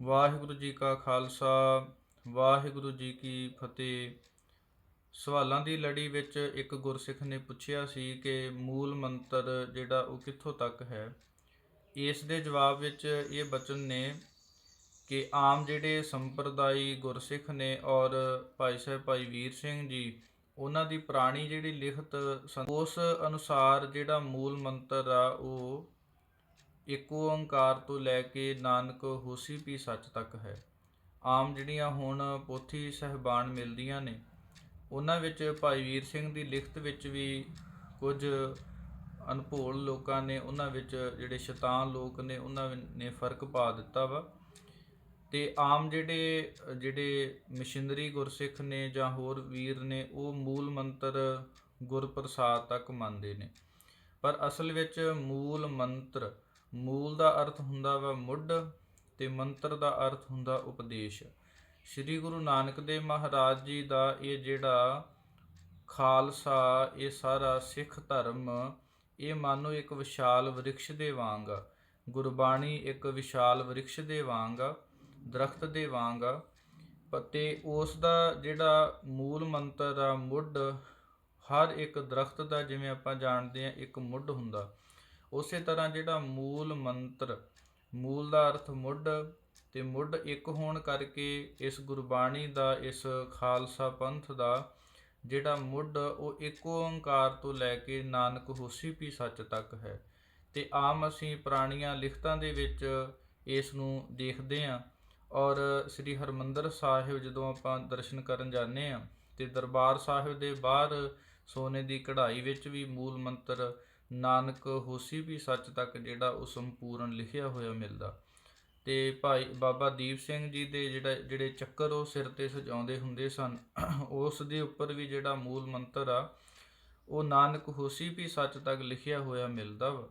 ਵਾਹਿਗੁਰੂ ਜੀ ਕਾ ਖਾਲਸਾ ਵਾਹਿਗੁਰੂ ਜੀ ਕੀ ਫਤਿਹ। ਸਵਾਲਾਂ ਦੀ ਲੜੀ ਵਿੱਚ ਇੱਕ ਗੁਰਸਿੱਖ ਨੇ ਪੁੱਛਿਆ ਸੀ ਕਿ ਮੂਲ ਮੰਤਰ ਜਿਹੜਾ ਉਹ ਕਿੱਥੋਂ ਤੱਕ ਹੈ? ਇਸ ਦੇ ਜਵਾਬ ਵਿੱਚ ਇਹ ਬਚਨ ਨੇ ਕਿ ਆਮ ਜਿਹੜੇ ਸੰਪਰਦਾਈ ਗੁਰਸਿੱਖ ਨੇ ਔਰ ਭਾਈ ਸਾਹਿਬ ਭਾਈ ਵੀਰ ਸਿੰਘ ਜੀ ਉਹਨਾਂ ਦੀ ਪੁਰਾਣੀ ਜਿਹੜੀ ਲਿਖਤ ਸਨ, ਉਸ ਅਨੁਸਾਰ ਜਿਹੜਾ ਮੂਲ ਮੰਤਰ ਆ ਉਹ ਇੱਕ ਓੰਕਾਰ ਤੋਂ ਲੈ ਕੇ ਨਾਨਕ ਹੋਸੀ ਪੀ ਸੱਚ ਤੱਕ ਹੈ। ਆਮ ਜਿਹੜੀਆਂ ਹੁਣ ਪੋਥੀ ਸਹਿਬਾਨ ਮਿਲਦੀਆਂ ਨੇ, ਉਹਨਾਂ ਵਿੱਚ ਭਾਈ ਵੀਰ ਸਿੰਘ ਦੀ ਲਿਖਤ ਵਿੱਚ ਵੀ ਕੁਝ ਅਨਭੋਲ ਲੋਕਾਂ ਨੇ ਉਹਨਾਂ ਵਿੱਚ ਜਿਹੜੇ ਸ਼ੈਤਾਨ ਲੋਕ ਨੇ, ਉਹਨਾਂ ਨੇ ਫ਼ਰਕ ਪਾ ਦਿੱਤਾ ਵਾ। ਤੇ ਆਮ ਜਿਹੜੇ ਜਿਹੜੇ ਮਿਸ਼ਨਰੀ ਗੁਰਸਿੱਖ ਨੇ ਜਾਂ ਹੋਰ ਵੀਰ ਨੇ, ਉਹ ਮੂਲ ਮੰਤਰ ਗੁਰਪ੍ਰਸਾਦ ਤੱਕ ਮੰਨਦੇ ਨੇ। ਪਰ ਅਸਲ ਵਿੱਚ ਮੂਲ ਮੰਤਰ ਮੂਲ ਦਾ ਅਰਥ ਹੁੰਦਾ ਵਾ ਮੁੱਢ ਤੇ ਮੰਤਰ ਦਾ ਅਰਥ ਹੁੰਦਾ ਉਪਦੇਸ਼। ਸ੍ਰੀ ਗੁਰੂ ਨਾਨਕ ਦੇਵ ਮਹਾਰਾਜ ਜੀ ਦਾ ਇਹ ਜਿਹੜਾ ਖਾਲਸਾ, ਇਹ ਸਾਰਾ ਸਿੱਖ ਧਰਮ, ਇਹ ਮਾਨੋ ਇੱਕ ਵਿਸ਼ਾਲ ਵ੍ਰਿਕਸ਼ ਦੇ ਵਾਂਗ ਆ ਗੁਰਬਾਣੀ ਇੱਕ ਵਿਸ਼ਾਲ ਵ੍ਰਿਕਸ਼ ਦੇ ਵਾਂਗ ਆ ਦਰਖਤ ਦੇ ਵਾਂਗ ਆ ਤੇ ਉਸ ਦਾ ਜਿਹੜਾ ਮੂਲ ਮੰਤਰ ਆ ਮੁੱਢ, ਹਰ ਇੱਕ ਦਰਖਤ ਦਾ ਜਿਵੇਂ ਆਪਾਂ ਜਾਣਦੇ ਆ ਇੱਕ ਮੁੱਢ ਹੁੰਦਾ। ਉਸੇ ਤਰ੍ਹਾਂ ਜਿਹੜਾ ਮੂਲ ਮੰਤਰ, ਮੂਲ ਦਾ ਅਰਥ ਮੁੱਢ ਤੇ ਮੁੱਢ ਇੱਕ ਹੋਣ ਕਰਕੇ ਇਸ ਗੁਰਬਾਣੀ ਦਾ, ਇਸ ਖਾਲਸਾ ਪੰਥ ਦਾ ਜਿਹੜਾ ਮੁੱਢ, ਉਹ ਇੱਕ ਓੰਕਾਰ ਤੋਂ ਲੈ ਕੇ ਨਾਨਕ ਹੋਸੀ ਪੀ ਸੱਚ ਤੱਕ ਹੈ। ਤੇ ਆਮ ਅਸੀਂ ਪੁਰਾਣੀਆਂ ਲਿਖਤਾਂ ਦੇ ਵਿੱਚ ਇਸ ਨੂੰ ਦੇਖਦੇ ਹਾਂ ਔਰ ਸ੍ਰੀ ਹਰਮੰਦਰ ਸਾਹਿਬ ਜਦੋਂ ਆਪਾਂ ਦਰਸ਼ਨ ਕਰਨ ਜਾਂਦੇ ਹਾਂ ਤੇ ਦਰਬਾਰ ਸਾਹਿਬ ਦੇ ਬਾਹਰ ਸੋਨੇ ਦੀ ਕਢਾਈ ਵਿੱਚ ਵੀ ਮੂਲ ਮੰਤਰ ਨਾਨਕ ਹੋਸੀ ਵੀ ਸੱਚ ਤੱਕ ਜਿਹੜਾ ਉਹ ਸੰਪੂਰਨ ਲਿਖਿਆ ਹੋਇਆ ਮਿਲਦਾ। ਤੇ ਭਾਈ ਬਾਬਾ ਦੀਪ ਸਿੰਘ ਜੀ ਦੇ ਜਿਹੜਾ, ਜਿਹੜੇ ਚੱਕਰ ਉਹ ਸਿਰ ਤੇ ਸਜਾਉਂਦੇ ਹੁੰਦੇ ਸਨ, ਉਸ ਦੇ ਉੱਪਰ ਵੀ ਜਿਹੜਾ ਮੂਲ ਮੰਤਰ ਆ, ਉਹ ਨਾਨਕ ਹੋਸੀ ਵੀ ਸੱਚ ਤੱਕ ਲਿਖਿਆ ਹੋਇਆ ਮਿਲਦਾ ਵਾ।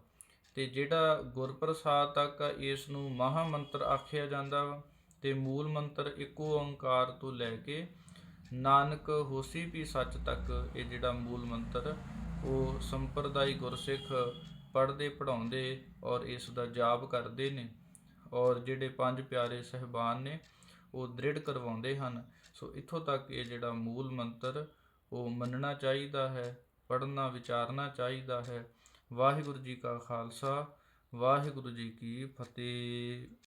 ਤੇ ਜਿਹੜਾ ਗੁਰਪ੍ਰਸਾਦ ਤੱਕ ਇਸ ਨੂੰ ਮਹਾ ਮੰਤਰ ਆਖਿਆ ਜਾਂਦਾ ਵਾ, ਤੇ ਮੂਲ ਮੰਤਰ ਇੱਕੋ ਓੰਕਾਰ ਤੋਂ ਲੈ ਕੇ ਨਾਨਕ ਹੋਸੀ ਵੀ ਸੱਚ ਤੱਕ ਇਹ ਜਿਹੜਾ ਮੂਲ ਮੰਤਰ ਉਹ ਸੰਪਰਦਾਇ ਗੁਰਸਿੱਖ ਪੜ੍ਹਦੇ ਪੜਾਉਂਦੇ ਔਰ ਇਸ ਦਾ ਜਾਪ ਕਰਦੇ ਨੇ ਔਰ ਜਿਹੜੇ ਪੰਜ ਪਿਆਰੇ ਸਹਿਬਾਨ ਨੇ, ਉਹ ਦ੍ਰਿੜ ਕਰਵਾਉਂਦੇ ਹਨ। ਸੋ ਇੱਥੋਂ ਤੱਕ ਇਹ ਜਿਹੜਾ ਮੂਲ ਮੰਤਰ ਉਹ ਮੰਨਣਾ ਚਾਹੀਦਾ ਹੈ, ਪੜ੍ਹਨਾ, ਵਿਚਾਰਨਾ ਚਾਹੀਦਾ ਹੈ। ਵਾਹਿਗੁਰੂ ਜੀ ਕਾ ਖਾਲਸਾ, ਵਾਹਿਗੁਰੂ ਜੀ ਕੀ ਫਤਿਹ।